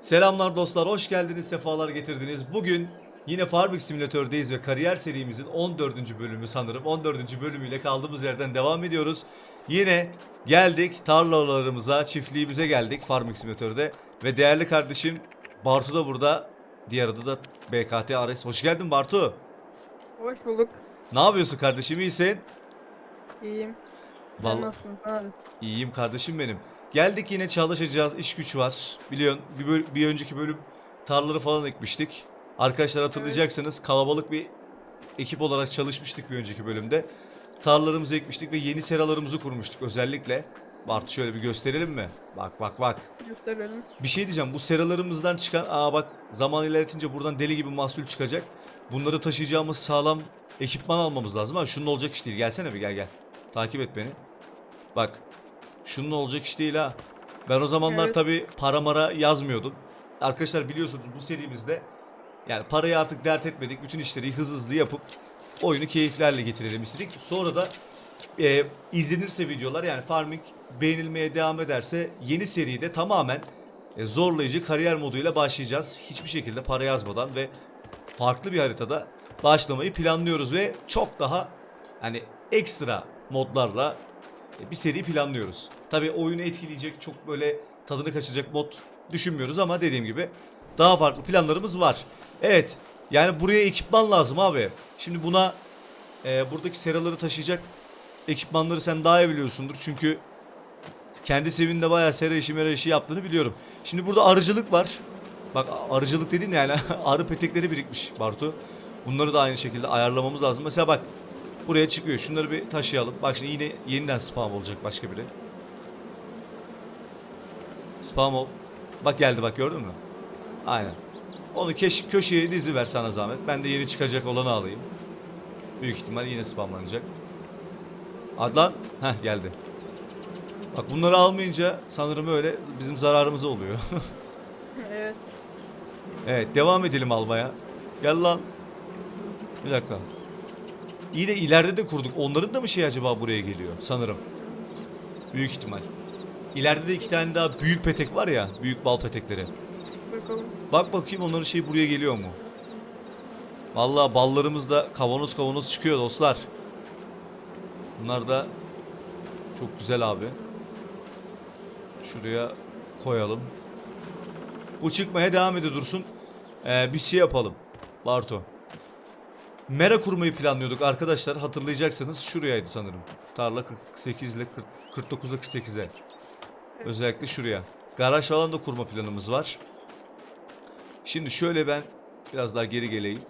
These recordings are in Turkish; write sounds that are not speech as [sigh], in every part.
Selamlar dostlar, hoş geldiniz, sefalar getirdiniz. Bugün yine Farming Simülatör'deyiz ve kariyer serimizin 14. bölümü sanırım. 14. bölümüyle kaldığımız yerden devam ediyoruz. Yine geldik tarlalarımıza, çiftliğimize geldik Farming Simülatör'de. Ve değerli kardeşim Bartu da burada. Diğer adı da BKT Ares. Hoş geldin Bartu. Hoş bulduk. Ne yapıyorsun kardeşim, iyisin? İyiyim. Sen Vallahi- nasılsın abi? İyiyim kardeşim benim. Geldik yine çalışacağız. iş güç var. Biliyorsun bir, böl- bir önceki bölüm tarlaları falan ekmiştik. Arkadaşlar hatırlayacaksınız kalabalık bir ekip olarak çalışmıştık bir önceki bölümde. Tarlalarımızı ekmiştik ve yeni seralarımızı kurmuştuk özellikle. Bartu şöyle bir gösterelim mi? Bak bak bak. Gösterelim. Bir şey diyeceğim bu seralarımızdan çıkan aa bak zaman ilerletince buradan deli gibi mahsul çıkacak. Bunları taşıyacağımız sağlam ekipman almamız lazım ama şunun olacak iş değil. Gelsene bir gel gel. Takip et beni. Bak. Şunun olacak iş değil ha. Ben o zamanlar Evet. tabi para mara yazmıyordum. Arkadaşlar biliyorsunuz bu serimizde yani parayı artık dert etmedik. Bütün işleri hızlı hızlı yapıp oyunu keyiflerle getirelim istedik. Sonra da e, izlenirse videolar yani farming beğenilmeye devam ederse yeni seride tamamen e, zorlayıcı kariyer moduyla başlayacağız. Hiçbir şekilde para yazmadan ve farklı bir haritada başlamayı planlıyoruz ve çok daha hani ekstra modlarla bir seri planlıyoruz. Tabi oyunu etkileyecek çok böyle tadını kaçacak mod düşünmüyoruz ama dediğim gibi daha farklı planlarımız var. Evet yani buraya ekipman lazım abi. Şimdi buna e, buradaki seraları taşıyacak ekipmanları sen daha iyi biliyorsundur. Çünkü kendi sevinde bayağı sera işi mera işi yaptığını biliyorum. Şimdi burada arıcılık var. Bak arıcılık dedin yani [laughs] arı petekleri birikmiş Bartu. Bunları da aynı şekilde ayarlamamız lazım. Mesela bak buraya çıkıyor. Şunları bir taşıyalım. Bak şimdi yine yeniden spam olacak başka biri. Spam ol. Bak geldi bak gördün mü? Aynen. Onu köşeye dizi ver sana zahmet. Ben de yeni çıkacak olanı alayım. Büyük ihtimal yine spamlanacak. Adlan. Heh geldi. Bak bunları almayınca sanırım öyle bizim zararımıza oluyor. [laughs] evet. evet devam edelim almaya. Gel lan. Bir dakika. İyi de ileride de kurduk. Onların da mı şey acaba buraya geliyor? Sanırım. Büyük ihtimal. İleride de iki tane daha büyük petek var ya. Büyük bal petekleri. Bakalım. Bak bakayım onların şey buraya geliyor mu? Vallahi ballarımız da kavanoz kavanoz çıkıyor dostlar. Bunlar da çok güzel abi. Şuraya koyalım. Bu çıkmaya devam ediyor dursun. Ee, bir şey yapalım. Barto. Mera kurmayı planlıyorduk arkadaşlar. Hatırlayacaksınız şurayaydı sanırım. Tarla 48 ile 49 ile 48'e. Özellikle şuraya. Garaj falan da kurma planımız var. Şimdi şöyle ben biraz daha geri geleyim.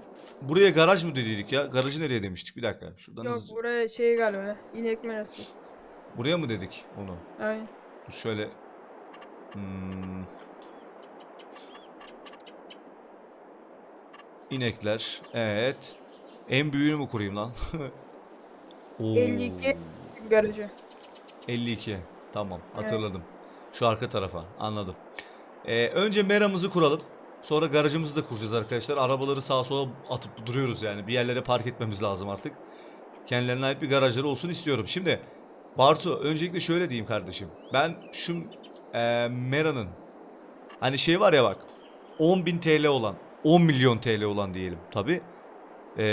Buraya garaj mı dediydik ya? Garajı nereye demiştik? Bir dakika. Şuradan Yok hızlı- buraya şey galiba. İnek merası. Buraya mı dedik onu? Aynen. Dur şöyle. Hmm. İnekler. Evet. En büyüğünü mü kurayım lan? [laughs] Oo. 52 garajı. 52. Tamam hatırladım. Şu arka tarafa anladım. Ee, önce meramızı kuralım. Sonra garajımızı da kuracağız arkadaşlar. Arabaları sağa sola atıp duruyoruz yani. Bir yerlere park etmemiz lazım artık. Kendilerine ait bir garajları olsun istiyorum. Şimdi Bartu öncelikle şöyle diyeyim kardeşim. Ben şu e, Mera'nın hani şey var ya bak 10.000 TL olan 10 milyon TL olan diyelim tabi.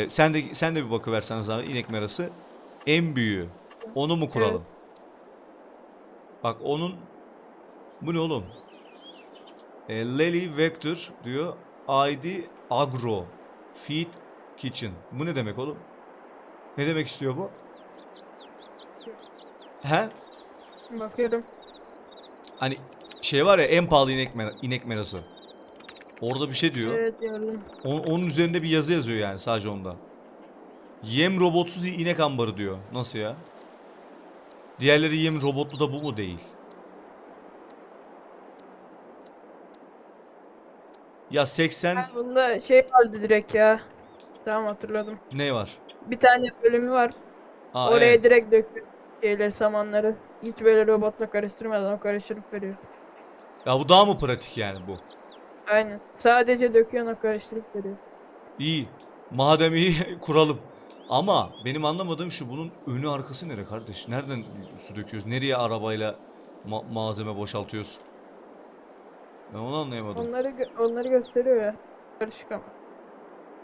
Sen de sen de bir bakıversen zahmet inek merası en büyüğü. Onu mu kuralım? Bak onun bu ne oğlum? E, Lely Vector diyor. ID Agro Feed Kitchen. Bu ne demek oğlum? Ne demek istiyor bu? He? Bakıyorum. Hani şey var ya en pahalı inek, mera- inek merası. Orada bir şey diyor. Evet. On- onun üzerinde bir yazı yazıyor yani sadece onda. Yem robotsuz inek ambarı diyor. Nasıl ya? Diğerleri yem robotlu da bu mu değil? Ya 80 Ben bunda şey vardı direkt ya. Tamam hatırladım. ne var? Bir tane bölümü var. Aa, Oraya evet. direkt döküyor şeyleri samanları. Hiç böyle robotla karıştırmadan o karıştırıp veriyor. Ya bu daha mı pratik yani bu? Aynen. Sadece döküyorsun o karıştırıp veriyor. İyi. Madem iyi [laughs] kuralım. Ama benim anlamadığım şu bunun önü arkası nere kardeş? Nereden su döküyoruz? Nereye arabayla ma- malzeme boşaltıyoruz? Ben onu anlayamadım. Onları gö- onları gösteriyor ya. Karışık ama.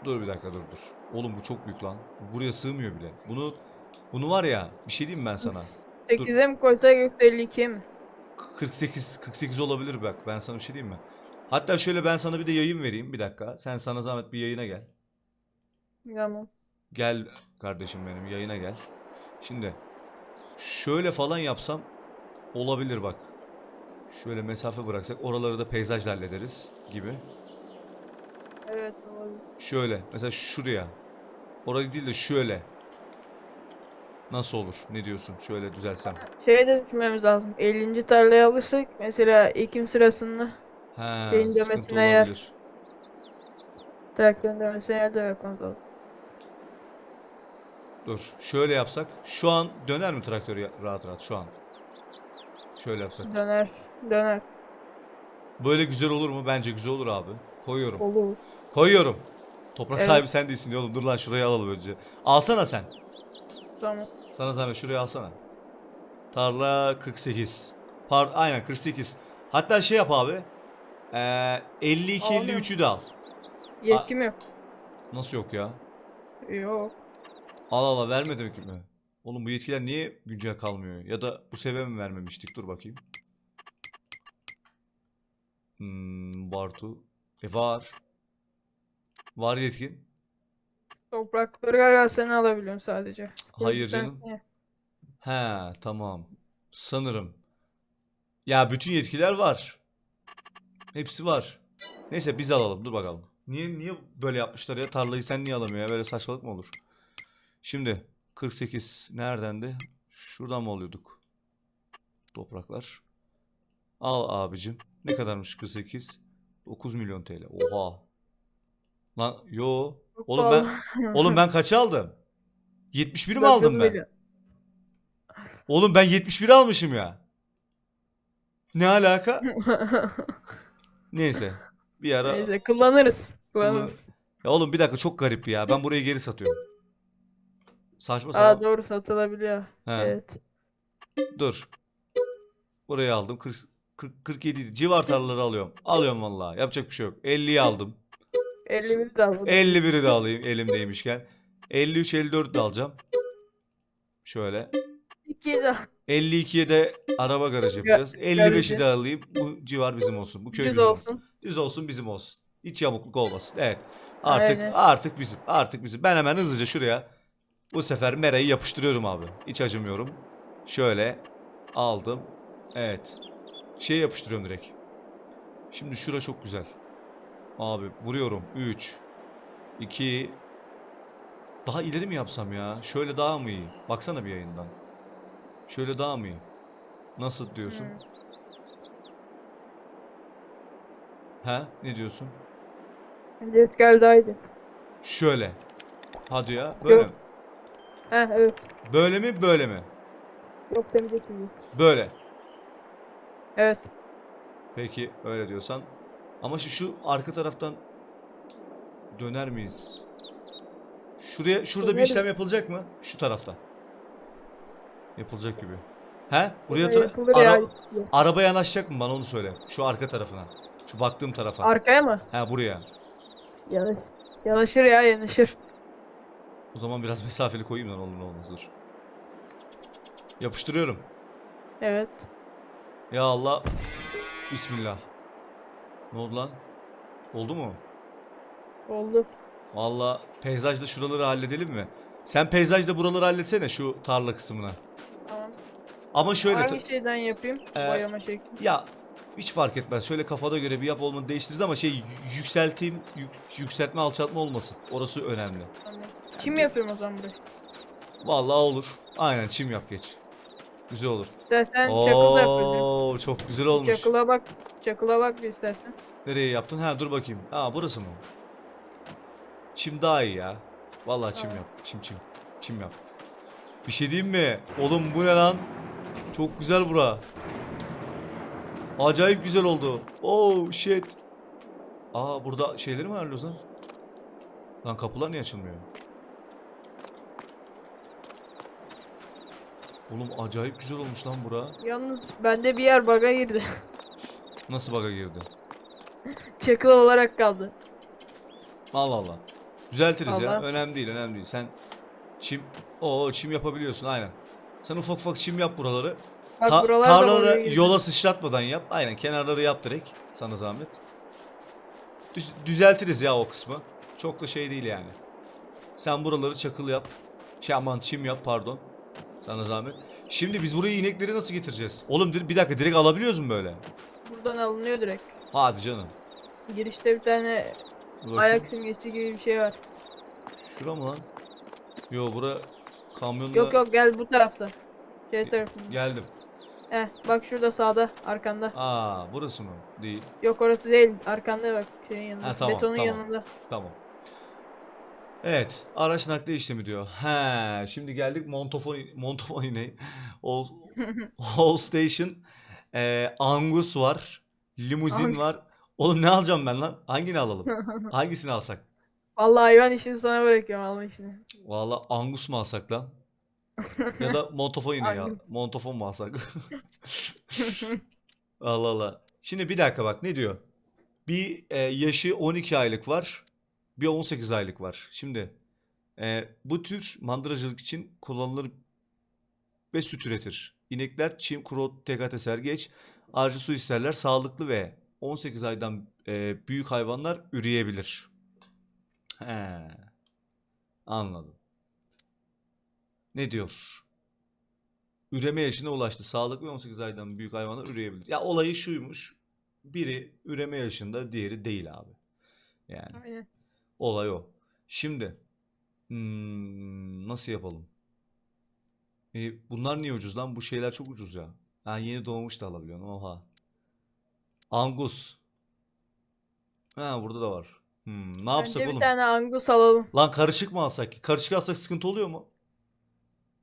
Dur bir dakika dur dur. Oğlum bu çok büyük lan. Bu buraya sığmıyor bile. Bunu bunu var ya bir şey diyeyim mi ben sana? 8'e mi koysak yoksa 52'ye mi? 48 48 olabilir bak. Ben sana bir şey diyeyim mi? Hatta şöyle ben sana bir de yayın vereyim bir dakika. Sen sana zahmet bir yayına gel. Tamam. Gel kardeşim benim yayına gel. Şimdi şöyle falan yapsam olabilir bak. Şöyle mesafe bıraksak oraları da peyzajla hallederiz gibi. Evet olabilir. Şöyle mesela şuraya. Orayı değil de şöyle. Nasıl olur? Ne diyorsun? Şöyle düzelsem. Şeye de düşünmemiz lazım. 50. tarlayı alırsak mesela ekim sırasında Ha, Şeyin sıkıntı demesine yer. olabilir. traktörün demesine yer de yapmamız lazım. Dur. Şöyle yapsak. Şu an döner mi traktör ya- rahat rahat şu an? Şöyle yapsak. Döner. Döner. Böyle güzel olur mu? Bence güzel olur abi. Koyuyorum. Olur. Koyuyorum. Toprak Evet. sahibi sen değilsin oğlum. Dur lan şurayı alalım önce. Alsana sen. Tamam. Sana zahmet şurayı alsana. Tarla 48. Par aynen 48. Hatta şey yap abi. Ee, 52 Alıyorum. 53'ü de al. Yetkim yok. Nasıl yok ya? Yok. Al al al vermedim ki mi? Oğlum bu yetkiler niye güncel kalmıyor? Ya da bu sefer mi vermemiştik? Dur bakayım. Hmm, Bartu. E var. Var yetkin. Toprakları galiba sen alabiliyorsun sadece. Hayır canım. He tamam. Sanırım. Ya bütün yetkiler var. Hepsi var. Neyse biz alalım. Dur bakalım. Niye niye böyle yapmışlar ya? Tarlayı sen niye alamıyor ya? Böyle saçmalık mı olur? Şimdi 48 neredendi? Şuradan mı alıyorduk? Topraklar. Al abicim. Ne kadarmış 48? 9 milyon TL. Oha. Lan yo. Oğlum ben oğlum ben kaça aldım? 71'i mi aldım ben? Oğlum ben 71 almışım ya. Ne alaka? [laughs] Neyse. Bir ara Neyse kullanırız. Kullanırız. ya oğlum bir dakika çok garip ya. Ben burayı geri satıyorum. Saçma Aa sapan. doğru satılabiliyor. He, Evet. dur. Burayı aldım. 40, 40 47 idi. civar tarlaları alıyorum. Alıyorum vallahi. Yapacak bir şey yok. 50'yi aldım. 51 de aldım. 51'i de alayım elimdeymişken. 53 54 de alacağım. Şöyle. 2 de 52'ye de araba garajı yapacağız. 55'i garajı. de alayım. Bu civar bizim olsun. Bu köy düz bizim olsun. Düz olsun bizim olsun. Hiç yamukluk olmasın. Evet. Artık Aynen. artık bizim. Artık bizim. Ben hemen hızlıca şuraya bu sefer merayı yapıştırıyorum abi. Hiç acımıyorum. Şöyle aldım. Evet. Şey yapıştırıyorum direkt. Şimdi şura çok güzel. Abi vuruyorum. 3 2 Daha ileri mi yapsam ya? Şöyle daha mı iyi? Baksana bir yayından. Şöyle daha mı iyi? Nasıl diyorsun? Hmm. He? Ne diyorsun? Gel daha iyiydi. Şöyle. Hadi ya. Böyle Yok. mi? Heh evet. Böyle mi? Böyle mi? Yok temizlik iyi. Böyle. Evet. Peki öyle diyorsan. Ama şu, şu arka taraftan döner miyiz? Şuraya şurada bir Döneriz. işlem yapılacak mı? Şu tarafta. Yapılacak gibi. He? Buraya tra- yapılır ara- ya. araba yanaşacak mı bana onu söyle. Şu arka tarafına. Şu baktığım tarafa. Arkaya mı? He buraya. Yanaş. Yanaşır ya yanaşır. O zaman biraz [laughs] mesafeli koyayım da ne olur ne olmaz dur. Yapıştırıyorum. Evet. Ya Allah. Bismillah. Ne oldu lan? Oldu mu? Oldu. Valla peyzajda şuraları halledelim mi? Sen peyzajda buraları halletsene şu tarla kısmına. Ama şöyle Hangi şeyden yapayım? Ee, Boyama şekli. ya hiç fark etmez. Şöyle kafada göre bir yap olmadı değiştiririz ama şey yükselteyim yük- yükseltme alçaltma olmasın. Orası önemli. Tamam. Kim yapıyorum o zaman burayı? Vallahi olur. Aynen çim yap geç. Güzel olur. İstersen çakıl da yapabilirim. Çok güzel olmuş. Çakıla bak. Çakıla bak bir istersen. Nereye yaptın? Ha dur bakayım. Ha burası mı? Çim daha iyi ya. Vallahi çim Tamam. yap. Çim çim. Çim yap. Bir şey diyeyim mi? Oğlum bu ne lan? Çok güzel bura. Acayip güzel oldu. Oh shit. Aa burada şeyleri mi ayarlıyoruz lan? Lan kapılar niye açılmıyor? Oğlum acayip güzel olmuş lan bura. Yalnız bende bir yer baga girdi. [laughs] Nasıl bug'a girdi? [laughs] Çakıl olarak kaldı. Allah Allah. Düzeltiriz ya. Allah. Önemli değil, önemli değil. Sen çim o çim yapabiliyorsun aynen. Sen ufak ufak çim yap buraları. Bak Ta- buralar da tarlaları oraya yola sıçratmadan yap. Aynen kenarları yap direkt. Sana zahmet. Düz- düzeltiriz ya o kısmı. Çok da şey değil yani. Sen buraları çakıl yap. Şey aman çim yap pardon. Sana zahmet. Şimdi biz buraya inekleri nasıl getireceğiz? Oğlum dir- bir dakika direkt alabiliyoruz mu böyle? Buradan alınıyor direkt. Hadi canım. Girişte bir tane Dur bakayım. ayak simgesi gibi bir şey var. Şura mı lan? Yo bura kamyonla Yok yok gel bu tarafta. Şey tarafında. geldim. Heh bak şurada sağda arkanda. Aa burası mı? Değil. Yok orası değil. Arkanda bak şeyin yanında. Ha, tamam, Betonun tamam. yanında. Tamam. Evet, araç nakli işlemi diyor. He, şimdi geldik Montofon Montofon [laughs] ne? [laughs] All, Station. Ee, Angus var. Limuzin Angus. var. Oğlum ne alacağım ben lan? Hangini alalım? [laughs] Hangisini alsak? Vallahi hayvan işini sana bırakıyorum alma işini. Vallahi Angus mu alsak lan? [laughs] Ya da Montofon yine ya. Montofon mu alsak? [laughs] Allah Allah. Şimdi bir dakika bak ne diyor? Bir e, yaşı 12 aylık var. Bir 18 aylık var. Şimdi e, bu tür mandıracılık için kullanılır ve süt üretir. İnekler çim, kuru, tekate, sergeç, ayrıca su isterler. Sağlıklı ve 18 aydan e, büyük hayvanlar üreyebilir. He. Anladım. Ne diyor? Üreme yaşına ulaştı. Sağlıklı ve 18 aydan büyük hayvanlar üreyebilir. Ya olayı şuymuş. Biri üreme yaşında, diğeri değil abi. Yani Aynen. olay o. Şimdi hmm, nasıl yapalım? E, bunlar niye ucuz lan? Bu şeyler çok ucuz ya. Ha yeni doğmuş da alabiliyorsun. Oha. Angus. Ha burada da var. Hmm, ne yapsak Bence bir oğlum? tane angus alalım. Lan karışık mı alsak ki? Karışık alsak sıkıntı oluyor mu?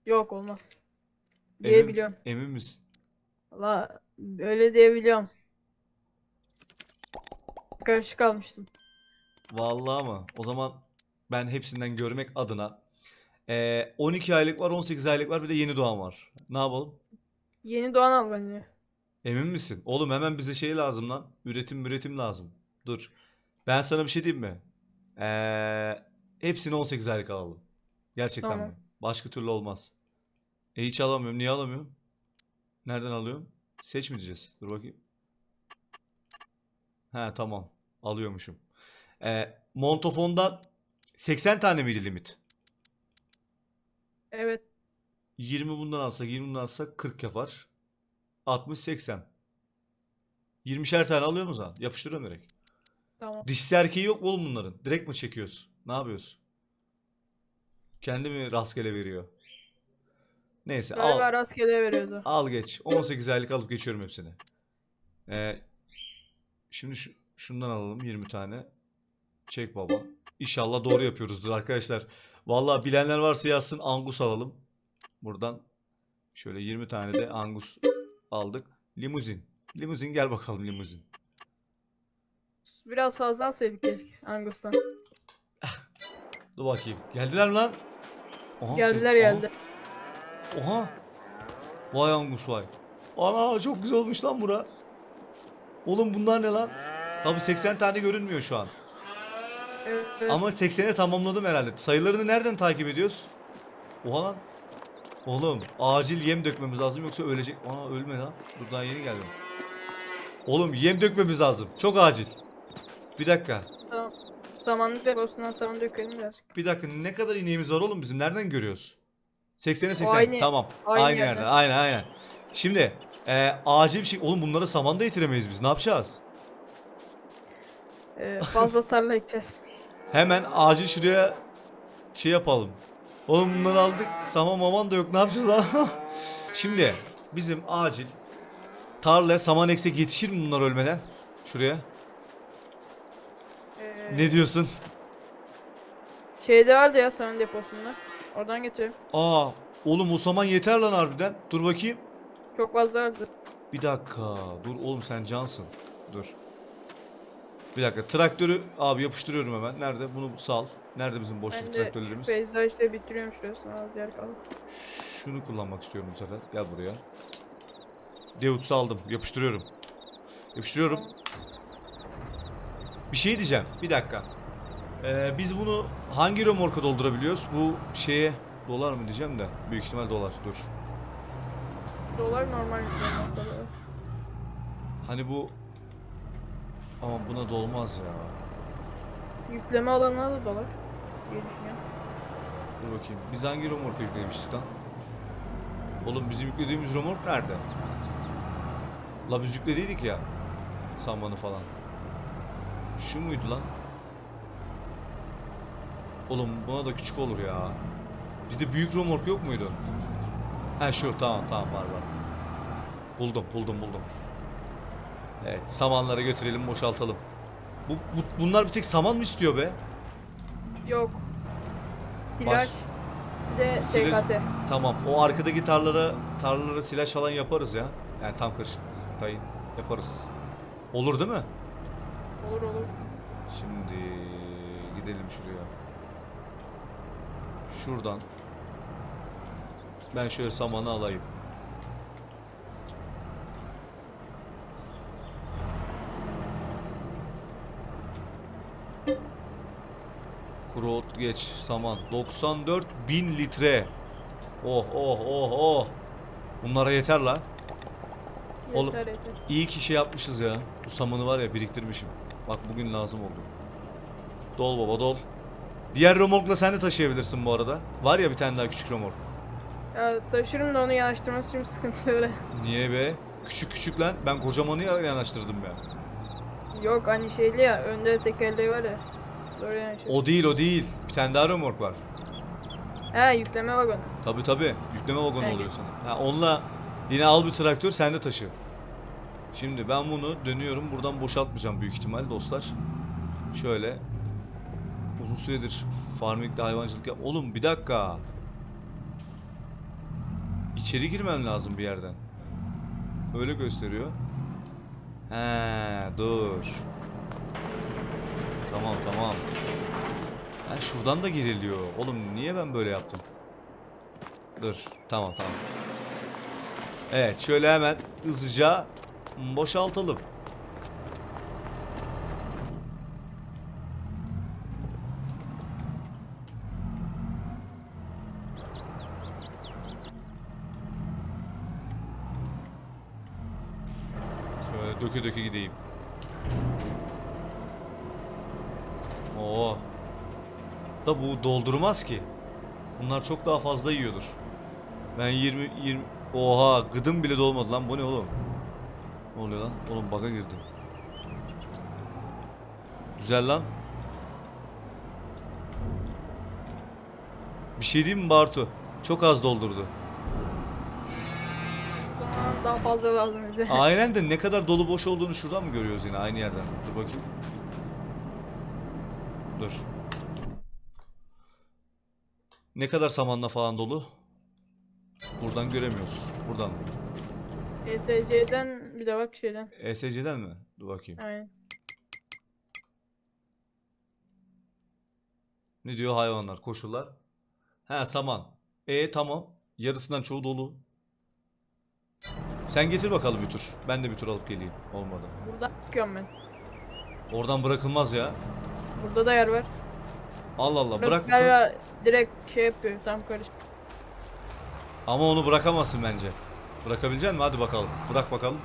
Yok olmaz. Emin- Diyebiliyorum. Emin misin? Valla öyle diyebiliyorum. Karışık almıştım. Vallahi mı? O zaman ben hepsinden görmek adına eee, 12 aylık var, 18 aylık var, bir de yeni doğan var. Ne yapalım? Yeni doğan al bence. Emin misin? Oğlum hemen bize şey lazım lan. Üretim üretim lazım. Dur. Ben sana bir şey diyeyim mi? Eee, hepsini 18 aylık alalım. Gerçekten Tamam. mi? Başka türlü olmaz. E hiç alamıyorum. Niye alamıyorum? Nereden alıyorum? Seç mi diyeceğiz? Dur bakayım. He tamam. Alıyormuşum. Ee, Montofon'dan 80 tane miydi limit? Evet. 20 bundan alsak 20 bundan alsak 40 yapar. 60 80. 20'şer tane alıyor musun? Yapıştırıyorum direkt. Tamam. Dişsi erkeği yok mu oğlum bunların? Direkt mi çekiyoruz? Ne yapıyoruz? Kendi mi rastgele veriyor? Neyse al. Galiba rastgele veriyordu. Al geç. 18 aylık alıp geçiyorum hepsini. Ee, şimdi şu, şundan alalım 20 tane. Çek baba. İnşallah doğru yapıyoruzdur arkadaşlar. Vallahi bilenler varsa yazsın Angus alalım. Buradan şöyle 20 tane de Angus aldık. Limuzin. Limuzin gel bakalım limuzin. Biraz fazla alsaydık keşke Angus'tan. Dur bakayım. Geldiler mi lan? Aha, Geldiler sen- aha. geldi. Oha. Vay Angus vay. Ana çok güzel olmuş lan bura. Oğlum bunlar ne lan? Tabi 80 tane görünmüyor şu an. Evet, evet. Ama 80'e tamamladım herhalde. Sayılarını nereden takip ediyoruz? Oha lan. Oğlum acil yem dökmemiz lazım yoksa ölecek. Aa ölme lan. Dur daha yeni geldim. Oğlum yem dökmemiz lazım. Çok acil. Bir dakika. Sam samanlık deposundan saman dökelim birazcık. Bir dakika ne kadar ineğimiz var oğlum bizim? Nereden görüyoruz? 80'e 80. aynı- tamam. Aynı, aynı yerde. Aynen aynen. Şimdi e, acil bir şey. Oğlum bunlara saman da yetiremeyiz biz. Ne yapacağız? Ee, fazla tarla ekeceğiz. [laughs] Hemen acil şuraya şey yapalım. Oğlum bunları aldık. Saman maman da yok. Ne yapacağız lan? [laughs] Şimdi bizim acil tarlaya saman eksek yetişir mi bunlar ölmeden? Şuraya. Ne diyorsun? Şeyde vardı ya saman deposunda. Oradan getireyim. Aa, oğlum o saman yeter lan harbiden. Dur bakayım. Çok fazla vardı. Bir dakika. Dur oğlum sen cansın. Dur. Bir dakika. Traktörü abi yapıştırıyorum hemen. Nerede? Bunu sal. Nerede bizim boşluk Ben de traktörlerimiz? peyzajda bitiriyorum şurasını az yer kaldı. Şunu kullanmak istiyorum bu sefer. Gel buraya. Deutz'u aldım. Yapıştırıyorum. Yapıştırıyorum. Bir şey diyeceğim. Bir dakika. Ee, biz bunu hangi remorka doldurabiliyoruz? Bu şeye dolar mı diyeceğim de. Büyük ihtimal dolar. Dur. Dolar normal noktada. Hani bu ama buna dolmaz ya. Yükleme alanına da dolar. diye düşünüyorum. Dur bakayım. Biz hangi remorka yüklemiştik lan? Oğlum bizim yüklediğimiz remork nerede? La biz yüklediydik ya. Sambanı falan. Şu muydu lan? Oğlum buna da küçük olur ya. Bizde büyük remork yok muydu? Ha şu tamam tamam var var. Buldum buldum buldum. Evet samanları götürelim boşaltalım. Bu, bu- bunlar bir tek saman mı istiyor be? Yok. Baş- Flash. Bir de Silaj- SKT. Tamam. O arkadaki tarlalara tarlalara silaj falan yaparız ya. Yani tam karışık. Tayin yaparız. Olur değil mi? Olur olur. Şimdi gidelim şuraya. Şuradan. Ben şöyle samanı alayım. Kuru ot geç saman. 94 bin litre. Oh oh oh oh. Bunlara yeter la. Oğlum. Yeter yeter. İyi ki şey yapmışız ya. Bu samanı var ya biriktirmişim. Bak bugün lazım oldu. Dol baba dol. Diğer remorkla sen de taşıyabilirsin bu arada. Var ya bir tane daha küçük remork. Ya taşırım da onu yanaştırması için sıkıntı öyle. Niye be? Küçük küçük lan. Ben kocamanı ya- yanaştırdım ya. Yok hani şeyli ya önde tekerleği var ya. Doğru. O değil o değil. Bir tane daha remork var. He yükleme vagon. Tabi tabi. Yükleme vagonu Evet. oluyor sana. Ha, onunla yine al bir traktör sen de taşı. Şimdi ben bunu dönüyorum. Buradan boşaltmayacağım büyük ihtimal dostlar. Şöyle. Uzun süredir farming'de hayvancılık yap... Oğlum bir dakika. İçeri girmem lazım bir yerden. Öyle gösteriyor. He dur. Tamam tamam. Ha şuradan da giriliyor. Oğlum niye ben böyle yaptım? Dur. Tamam tamam. Evet şöyle hemen hızlıca boşaltalım. Şöyle döke döke gideyim. Oo. Da bu doldurmaz ki. Bunlar çok daha fazla yiyordur. Ben 20 20 Oha gıdım bile dolmadı lan bu ne oğlum? Ne oluyor lan? Oğlum bug'a girdim. Güzel lan. Bir şey diyeyim mi Bartu? Çok az doldurdu. Zaman daha fazla lazım bize. [laughs] Aynen de ne kadar dolu boş olduğunu şuradan mı görüyoruz yine aynı yerden? Dur bakayım. Dur. Ne kadar samanla falan dolu? Buradan göremiyoruz. Buradan. ESC'den bir de bak şeyden. ESC'den mi? Dur bakayım. Aynen. Ne diyor hayvanlar, koşullar? He saman. E tamam. Yarısından çoğu dolu. Sen getir bakalım bir tur. Ben de bir tur alıp geleyim. Olmadı. Buradan çıkıyorum ben. Oradan bırakılmaz ya. Burada da yer var. Allah Allah bırak. galiba direkt şey yapıyor tam karışık. Ama onu bırakamazsın bence. Bırakabilecek misin? Hadi bakalım. Bırak bakalım.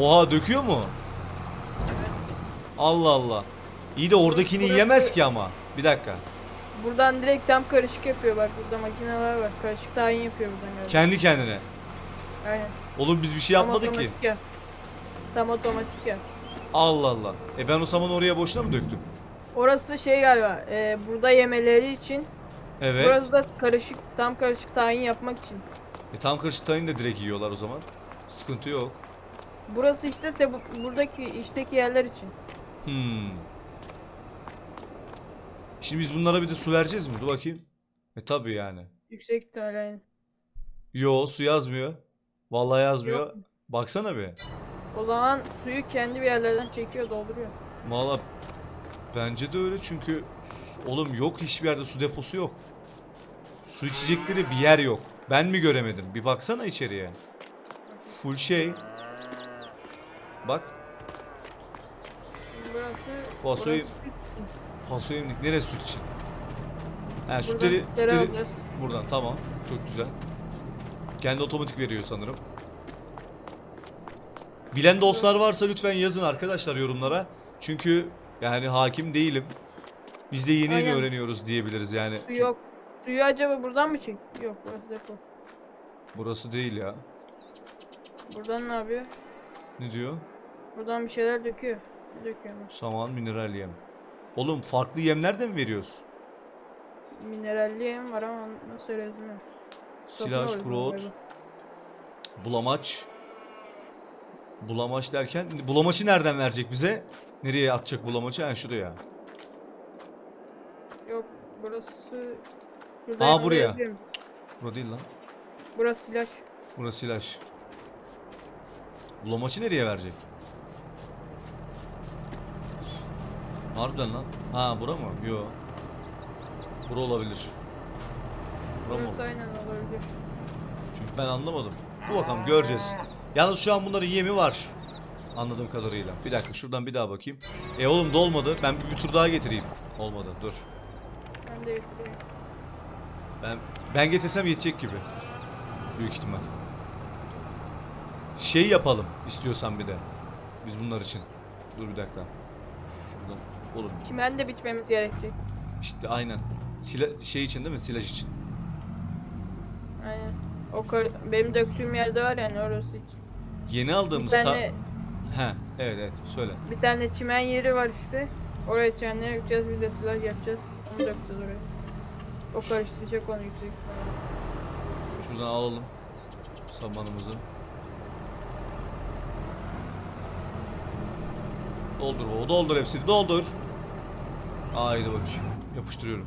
Oha döküyor mu? Allah Allah. İyi de oradakini Burası- yiyemez ki ama. Bir dakika. Buradan direkt tam karışık yapıyor bak burada makineler var. Karışık tayin yapıyor buradan galiba. Kendi kendine. Aynen. Oğlum biz bir şey yapmadık ki. otomatik ya. Tam otomatik ya. Allah Allah. E ben o samanı oraya boşuna mı döktüm? Orası şey galiba. E, burada yemeleri için. Evet. Burası da karışık tam karışık tayin yapmak için. E tam karışık tayin de direkt yiyorlar o zaman. Sıkıntı yok. Burası işte bu- buradaki işteki yerler için. Hmm. Şimdi biz bunlara bir de su vereceğiz mi? Dur bakayım. E tabi yani. Yüksek ihtimalle. Yo su yazmıyor. Vallahi yazmıyor. Yok. Baksana bir. O zaman suyu kendi bir yerlerden çekiyor dolduruyor. Valla bence de öyle çünkü oğlum yok hiçbir yerde su deposu yok. Su içecekleri bir yer yok. Ben mi göremedim? Bir baksana içeriye. Full şey. Bak. Burası... Pasoyu- burası- Paso emlik neresi süt için? He sütleri, sütleri alacağız. buradan tamam. Çok güzel. Kendi otomatik veriyor sanırım. Bilen dostlar varsa lütfen yazın arkadaşlar yorumlara. Çünkü yani hakim değilim. Biz de yeni yeni Aynen. öğreniyoruz diyebiliriz yani. Su yok. Suyu acaba buradan mı çek? Yok burası depo. Burası değil ya. Buradan ne yapıyor? Ne diyor? Buradan bir şeyler döküyor. Ne? Saman mineral yem. Oğlum farklı yemler de mi veriyoruz? Mineralli yem var ama nasıl söylüyoruz bilmiyorum. Silaj, kuru ot, bulamaç. Bulamaç derken bulamaçı nereden verecek bize? Nereye atacak bulamaçı? Ha şuraya. Yok burası... Aa, Şurada buraya. Bura değil lan. Burası silaj. Burası silaj. Bulamaçı nereye verecek? Harbiden lan. Ha bura mı? Yo. Bura olabilir. Bura mı? Burası aynen olabilir. Çünkü ben anlamadım. Bu bakalım göreceğiz. Yalnız şu an bunların yemi var. Anladığım kadarıyla. Bir dakika şuradan bir daha bakayım. E oğlum dolmadı. Ben bir, tur daha getireyim. Olmadı. Dur. Ben de yapayım. Ben ben getirsem yetecek gibi. Büyük ihtimal. Şey yapalım istiyorsan bir de. Biz bunlar için. Dur bir dakika. Oğlum Çimen de bitmemiz gerekecek. işte aynen. Sila şey için değil mi? Silaj için. Aynen. O kar- benim döktüğüm yerde var yani orası için. Yeni Bir aldığımız ta... tane, He, evet evet söyle. bir tane çimen yeri var işte. Oraya çimenleri dökeceğiz bir de silaj yapacağız. Onu dökeceğiz oraya. O karıştıracak onu yüksek ihtimalle. Şuradan alalım. Samanımızı. Doldur baba. Doldur hepsini. Doldur. Haydi bakayım. Yapıştırıyorum.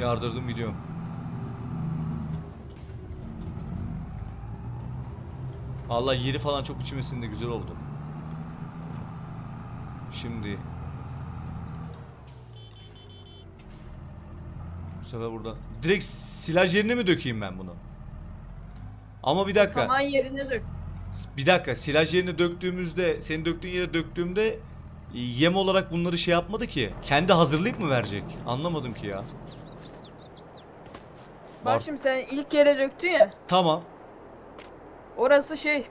Yardırdım gidiyorum. Allah yeri falan çok içmesinde güzel oldu. Şimdi Bu sefer burada. Direkt silaj yerine mi dökeyim ben bunu? Ama bir dakika. Saman yerine dök. Bir dakika. Silaj yerine döktüğümüzde, senin döktüğün yere döktüğümde e, yem olarak bunları şey yapmadı ki. Kendi hazırlayıp mı verecek? Anlamadım ki ya. Bak Var. şimdi sen ilk yere döktün ya. Tamam. Orası şey.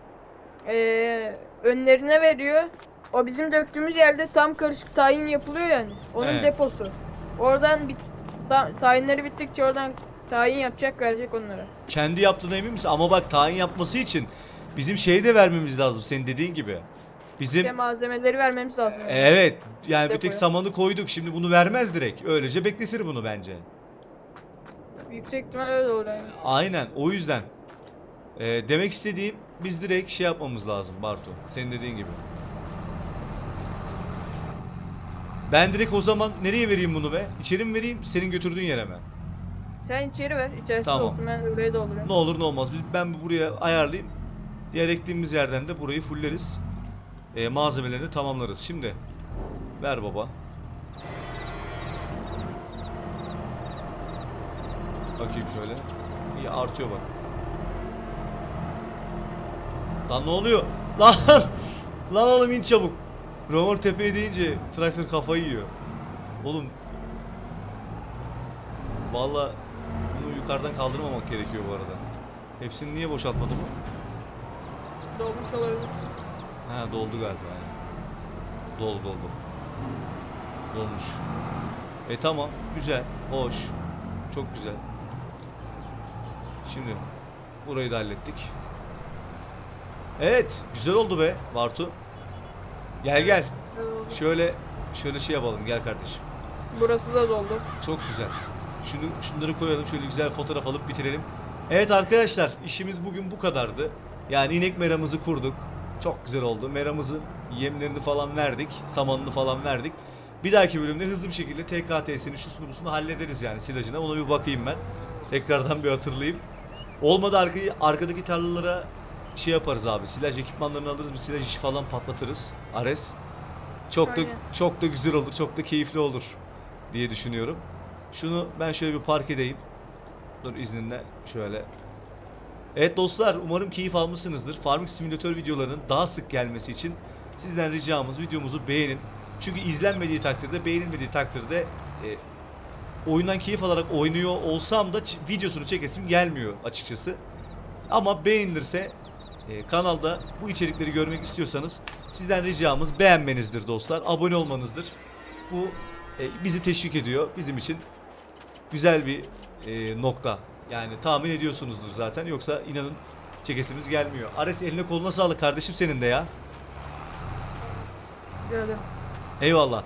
Eee önlerine veriyor. O bizim döktüğümüz yerde tam karışık tayin yapılıyor yani. Onun Evet. deposu. Oradan bit ta- tayinleri bittikçe oradan tayin yapacak verecek onlara. Kendi yaptığına emin misin? Ama bak tayin yapması için bizim şeyi de vermemiz lazım senin dediğin gibi. Bizim İşte malzemeleri vermemiz lazım. Evet. Yani bir tek Depoya. samanı koyduk. Şimdi bunu vermez direkt. Öylece bekletir bunu bence. Yüksek ihtimal öyle olur yani. Aynen o yüzden. Ee, demek istediğim biz direkt şey yapmamız lazım Bartu. Senin dediğin gibi. Ben direkt o zaman nereye vereyim bunu be? İçeri mi vereyim senin götürdüğün yere mi? Sen içeri ver. İçerisi Tamam. olsun ben de buraya dolduruyorum. Ne olur ne olmaz. Biz, ben buraya ayarlayayım. Diğer ektiğimiz yerden de burayı fulleriz. Ee, malzemelerini tamamlarız. Şimdi ver baba. Bakayım şöyle. İyi artıyor bak. Lan ne oluyor? [laughs] Lan! Lan oğlum in çabuk. Rover tepeye deyince traktör kafayı yiyor. Oğlum. Vallahi bunu yukarıdan kaldırmamak gerekiyor bu arada. Hepsini niye boşaltmadı bu? Dolmuş olabilir. Ha doldu galiba yani. Doldu doldu. Dolmuş. E tamam. Güzel. Hoş. Çok güzel. Şimdi burayı da hallettik. Evet. Güzel oldu be Bartu. Gel gel. Şöyle şöyle şey yapalım. Gel kardeşim. Burası da doldu. Çok güzel. Şunu şunları koyalım şöyle güzel fotoğraf alıp bitirelim. Evet arkadaşlar işimiz bugün bu kadardı. Yani inek meramızı kurduk. Çok güzel oldu. Meramızın yemlerini falan verdik. Samanını falan verdik. Bir dahaki bölümde hızlı bir şekilde TKT'sini şusunu busunu hallederiz yani silajına. Ona bir bakayım ben. Tekrardan bir hatırlayayım. Olmadı arkayı, arkadaki tarlalara şey yaparız abi. Silaj ekipmanlarını alırız. Bir silaj işi falan patlatırız. Ares. Çok da Aynen. çok da güzel olur. Çok da keyifli olur diye düşünüyorum. Şunu ben şöyle bir park edeyim. Dur izninle şöyle. Evet dostlar umarım keyif almışsınızdır. Farming Simülatör videolarının daha sık gelmesi için sizden ricamız videomuzu beğenin. Çünkü izlenmediği takdirde, beğenilmediği takdirde e, oyundan keyif alarak oynuyor olsam da videosunu çekesim gelmiyor açıkçası. Ama beğenilirse e, kanalda bu içerikleri görmek istiyorsanız sizden ricamız beğenmenizdir dostlar. Abone olmanızdır. Bu e, bizi teşvik ediyor. Bizim için güzel bir e, nokta. Yani tahmin ediyorsunuzdur zaten. Yoksa inanın çekesimiz gelmiyor. Ares eline koluna sağlık kardeşim senin de ya. Ederim. Eyvallah.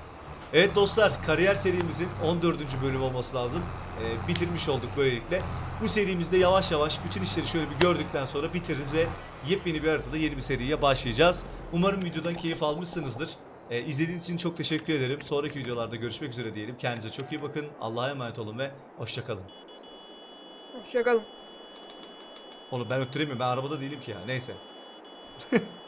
Evet dostlar kariyer serimizin 14. bölüm olması lazım. Ee, bitirmiş olduk böylelikle. Bu serimizde yavaş yavaş bütün işleri şöyle bir gördükten sonra bitiririz ve yepyeni bir haritada yeni bir seriye başlayacağız. Umarım videodan keyif almışsınızdır. Ee, izlediğiniz için çok teşekkür ederim. Sonraki videolarda görüşmek üzere diyelim. Kendinize çok iyi bakın. Allah'a emanet olun ve hoşçakalın. Hoşçakalın. Oğlum ben öttüremiyorum. Ben arabada değilim ki ya. Neyse. [laughs]